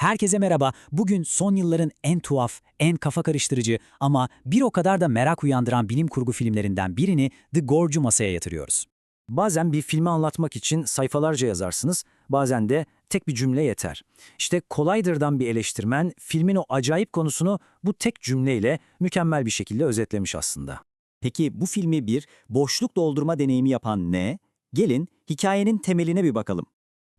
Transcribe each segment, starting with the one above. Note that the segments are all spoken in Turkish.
Herkese merhaba. Bugün son yılların en tuhaf, en kafa karıştırıcı ama bir o kadar da merak uyandıran bilim kurgu filmlerinden birini The Gorge'u masaya yatırıyoruz. Bazen bir filmi anlatmak için sayfalarca yazarsınız, bazen de tek bir cümle yeter. İşte Collider'dan bir eleştirmen filmin o acayip konusunu bu tek cümleyle mükemmel bir şekilde özetlemiş aslında. Peki bu filmi bir boşluk doldurma deneyimi yapan ne? Gelin hikayenin temeline bir bakalım.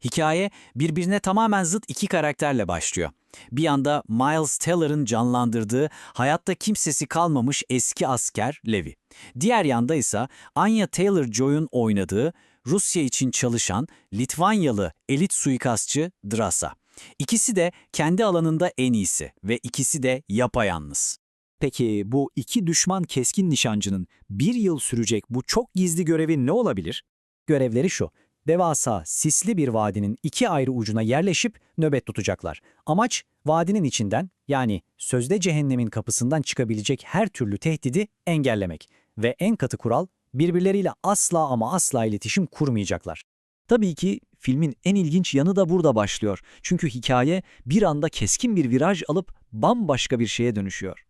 Hikaye birbirine tamamen zıt iki karakterle başlıyor. Bir yanda Miles Teller'ın canlandırdığı hayatta kimsesi kalmamış eski asker Levi. Diğer yanda ise Anya Taylor-Joy'un oynadığı Rusya için çalışan Litvanyalı elit suikastçı Drasa. İkisi de kendi alanında en iyisi ve ikisi de yapayalnız. Peki bu iki düşman keskin nişancının bir yıl sürecek bu çok gizli görevi ne olabilir? Görevleri şu, devasa, sisli bir vadinin iki ayrı ucuna yerleşip nöbet tutacaklar. Amaç, vadinin içinden yani sözde cehennemin kapısından çıkabilecek her türlü tehdidi engellemek. Ve en katı kural, birbirleriyle asla ama asla iletişim kurmayacaklar. Tabii ki filmin en ilginç yanı da burada başlıyor. Çünkü hikaye bir anda keskin bir viraj alıp bambaşka bir şeye dönüşüyor.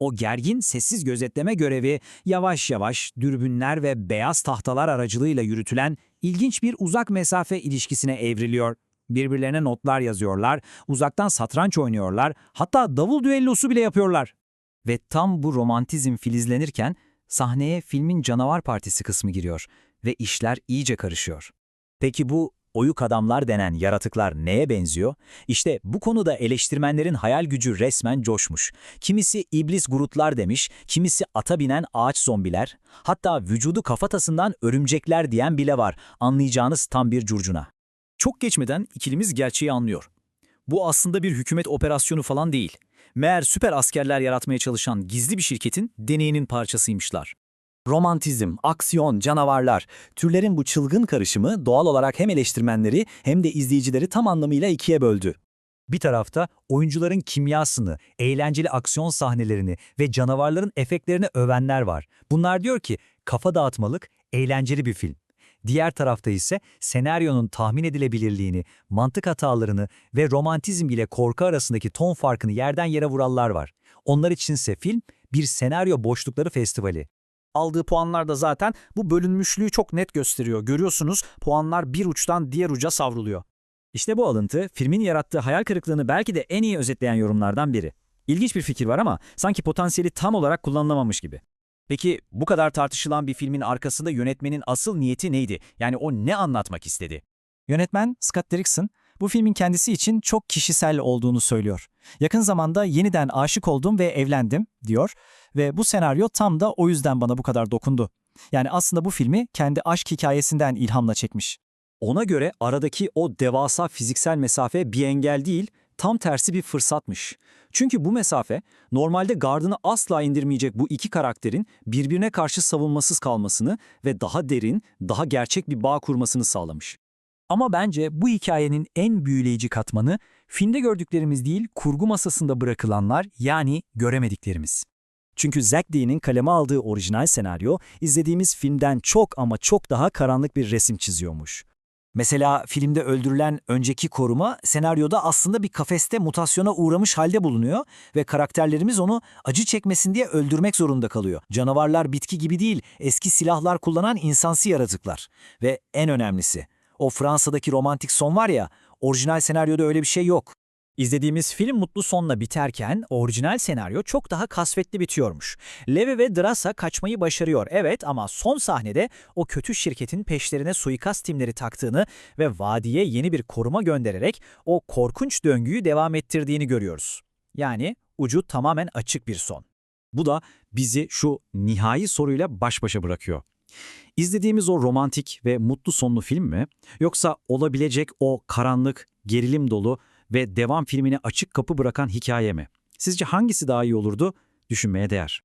O gergin sessiz gözetleme görevi yavaş yavaş dürbünler ve beyaz tahtalar aracılığıyla yürütülen ilginç bir uzak mesafe ilişkisine evriliyor. Birbirlerine notlar yazıyorlar, uzaktan satranç oynuyorlar, hatta davul düellosu bile yapıyorlar. Ve tam bu romantizm filizlenirken sahneye filmin canavar partisi kısmı giriyor ve işler iyice karışıyor. Peki bu oyuk adamlar denen yaratıklar neye benziyor? İşte bu konuda eleştirmenlerin hayal gücü resmen coşmuş. Kimisi iblis gurutlar demiş, kimisi ata binen ağaç zombiler, hatta vücudu kafatasından örümcekler diyen bile var. Anlayacağınız tam bir curcuna. Çok geçmeden ikilimiz gerçeği anlıyor. Bu aslında bir hükümet operasyonu falan değil. Meğer süper askerler yaratmaya çalışan gizli bir şirketin deneyinin parçasıymışlar. Romantizm, aksiyon, canavarlar, türlerin bu çılgın karışımı doğal olarak hem eleştirmenleri hem de izleyicileri tam anlamıyla ikiye böldü. Bir tarafta oyuncuların kimyasını, eğlenceli aksiyon sahnelerini ve canavarların efektlerini övenler var. Bunlar diyor ki kafa dağıtmalık, eğlenceli bir film. Diğer tarafta ise senaryonun tahmin edilebilirliğini, mantık hatalarını ve romantizm ile korku arasındaki ton farkını yerden yere vurallar var. Onlar içinse film bir senaryo boşlukları festivali. Aldığı puanlar da zaten bu bölünmüşlüğü çok net gösteriyor. Görüyorsunuz puanlar bir uçtan diğer uca savruluyor. İşte bu alıntı filmin yarattığı hayal kırıklığını belki de en iyi özetleyen yorumlardan biri. İlginç bir fikir var ama sanki potansiyeli tam olarak kullanılamamış gibi. Peki bu kadar tartışılan bir filmin arkasında yönetmenin asıl niyeti neydi? Yani o ne anlatmak istedi? Yönetmen Scott Derrickson bu filmin kendisi için çok kişisel olduğunu söylüyor. Yakın zamanda yeniden aşık oldum ve evlendim diyor ve bu senaryo tam da o yüzden bana bu kadar dokundu. Yani aslında bu filmi kendi aşk hikayesinden ilhamla çekmiş. Ona göre aradaki o devasa fiziksel mesafe bir engel değil, tam tersi bir fırsatmış. Çünkü bu mesafe normalde gardını asla indirmeyecek bu iki karakterin birbirine karşı savunmasız kalmasını ve daha derin, daha gerçek bir bağ kurmasını sağlamış. Ama bence bu hikayenin en büyüleyici katmanı filmde gördüklerimiz değil kurgu masasında bırakılanlar yani göremediklerimiz. Çünkü Zack Dee'nin kaleme aldığı orijinal senaryo izlediğimiz filmden çok ama çok daha karanlık bir resim çiziyormuş. Mesela filmde öldürülen önceki koruma senaryoda aslında bir kafeste mutasyona uğramış halde bulunuyor ve karakterlerimiz onu acı çekmesin diye öldürmek zorunda kalıyor. Canavarlar bitki gibi değil, eski silahlar kullanan insansı yaratıklar. Ve en önemlisi, o Fransa'daki romantik son var ya, orijinal senaryoda öyle bir şey yok. İzlediğimiz film mutlu sonla biterken orijinal senaryo çok daha kasvetli bitiyormuş. Levi ve Drasa kaçmayı başarıyor evet ama son sahnede o kötü şirketin peşlerine suikast timleri taktığını ve vadiye yeni bir koruma göndererek o korkunç döngüyü devam ettirdiğini görüyoruz. Yani ucu tamamen açık bir son. Bu da bizi şu nihai soruyla baş başa bırakıyor. İzlediğimiz o romantik ve mutlu sonlu film mi? Yoksa olabilecek o karanlık, gerilim dolu ve devam filmine açık kapı bırakan hikaye mi? Sizce hangisi daha iyi olurdu? Düşünmeye değer.